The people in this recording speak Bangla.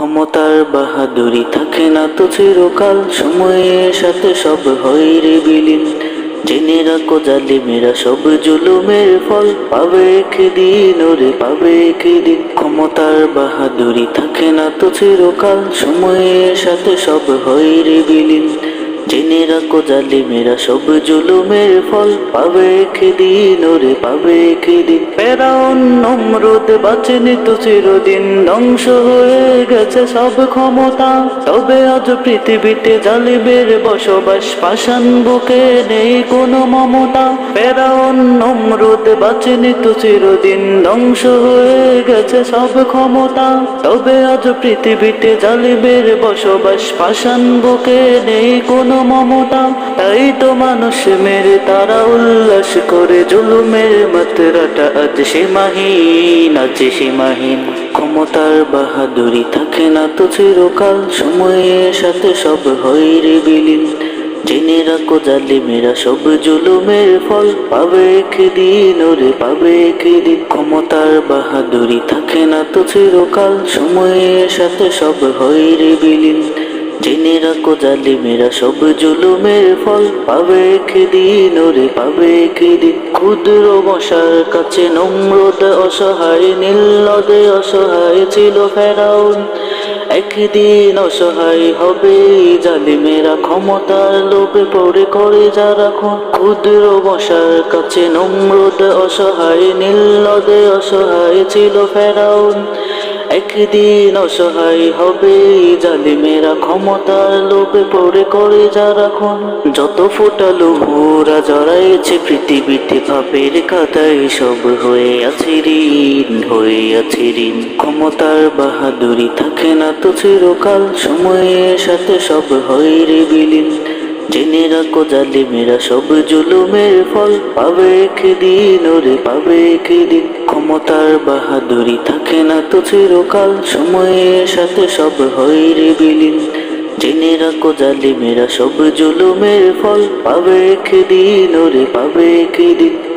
ক্ষমতার বাহাদুরি থাকে না তো চিরকাল, সময়ের সাথে সব হয় বিলীন। জেনে রাখো জালিমেরা সব জুলুমের ফল, পাবে একদিন ওরে, পাবে কেদিন ক্ষমতার বাহাদুরি থাকে না তো চিরকাল, সময়ের সাথে সব হয় বিলীন। জেনে রাখো জালিমেরা সব জুলুমের ফল। পাবে দিন ওরে পাবে দিন ফেরাউন নমরুদ বাঁচেনি তো চিরদিন ধ্বংস হয়ে গেছে সব ক্ষমতা। তবে আজ পৃথিবীতে জালিমের বসবাস পাষাণ বুকে নেই কোনো মমতা। ফেরাউন নমরুদ বাঁচেনি তো চিরদিন ধ্বংস হয়ে গেছে সব ক্ষমতা। তবে আজ পৃথিবীতে জালিমের বসবাস পাষাণ বুকে নেই কোনো মমতা, তাই তো মানুষ মেরে, তারা উল্লাস করে জুলুমের মাত্রাটা। আজ সীমাহীন আজ সীমাহীন ক্ষমতার বাহাদুরি থাকে না তো চিরকাল, সময়ের সাথে সব হয় রে বিলীন। জেনে রাখো জালিমেরা সব জুলুমের ফল, পাবে দিন ওরে, পাবে দিন ক্ষমতার বাহাদুরি থাকে না তো চিরকাল, সময়ের সাথে সব হয় রে বিলীন। জেনে রাখো জালিমেরা সব জুলুমের ফল পাবে দিন ওরে পাবে দিন ক্ষুদ্র মশার কাছে নম্রদ অসহায় নীল নদে অসহায় ছিল ফেরাউন। একদিন অসহায় হবে জালিমেরা, ক্ষমতার লোভে পড়ে করে যারা ক্ষুদ্র মশার কাছে নম্রদ অসহায় নীলদে অসহায় ছিল ফেরাউন। একদিন অসহায় হবে জালিমেরা ক্ষমতার লোভে পড়ে করে যারা খুন। যত ফোটালো মোরা জড়াইছে পৃথিবীতে পাপের কাদায় সব হয়ে আছে ঋণ, হয়ে আছে ঋণ। ক্ষমতার বাহাদুরি থাকে না তো চিরকাল, সময়ের সাথে সব হয় রে বিলীন। জেনে রাখো জালিমেরা সব জুলুমের ফল, পাবে দিন ওরে, পাবে দিন ক্ষমতার বাহাদুরি থাকে না তো চিরকাল সময়ের সাথে সব হয় রে বিলীন। জেনে রাখো জালিমেরা সব জুলুমের ফল, পাবে কেদিন ওরে, পাবে দিন